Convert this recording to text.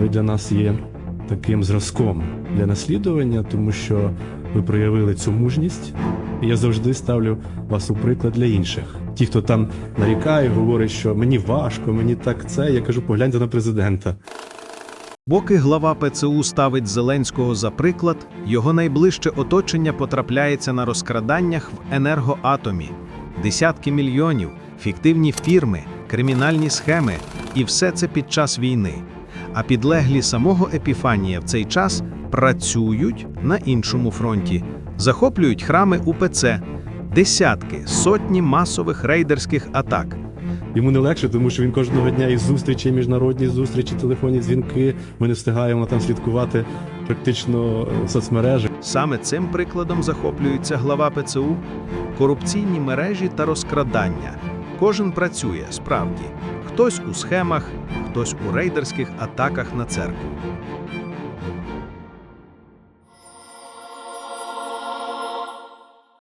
ви для нас є таким зразком для наслідування, тому що ви проявили цю мужність. І я завжди ставлю вас у приклад для інших. Ті, хто там нарікає, говорить, що мені важко, мені так це. Я кажу, погляньте на президента. Поки глава ПЦУ ставить Зеленського за приклад, його найближче оточення потрапляється на розкраданнях в енергоатомі. Десятки мільйонів, фіктивні фірми, кримінальні схеми і все це під час війни. А підлеглі самого Епіфанія в цей час працюють на іншому фронті, захоплюють храми УПЦ, десятки, сотні масових рейдерських атак. Йому не легше, тому що він кожного дня і зустрічі, міжнародні зустрічі, телефонні дзвінки. Ми не встигаємо там слідкувати практично е, соцмережі. Саме цим прикладом захоплюється глава ПЦУ корупційні мережі та розкрадання. Кожен працює справді. Хтось у схемах, хтось у рейдерських атаках на церкву.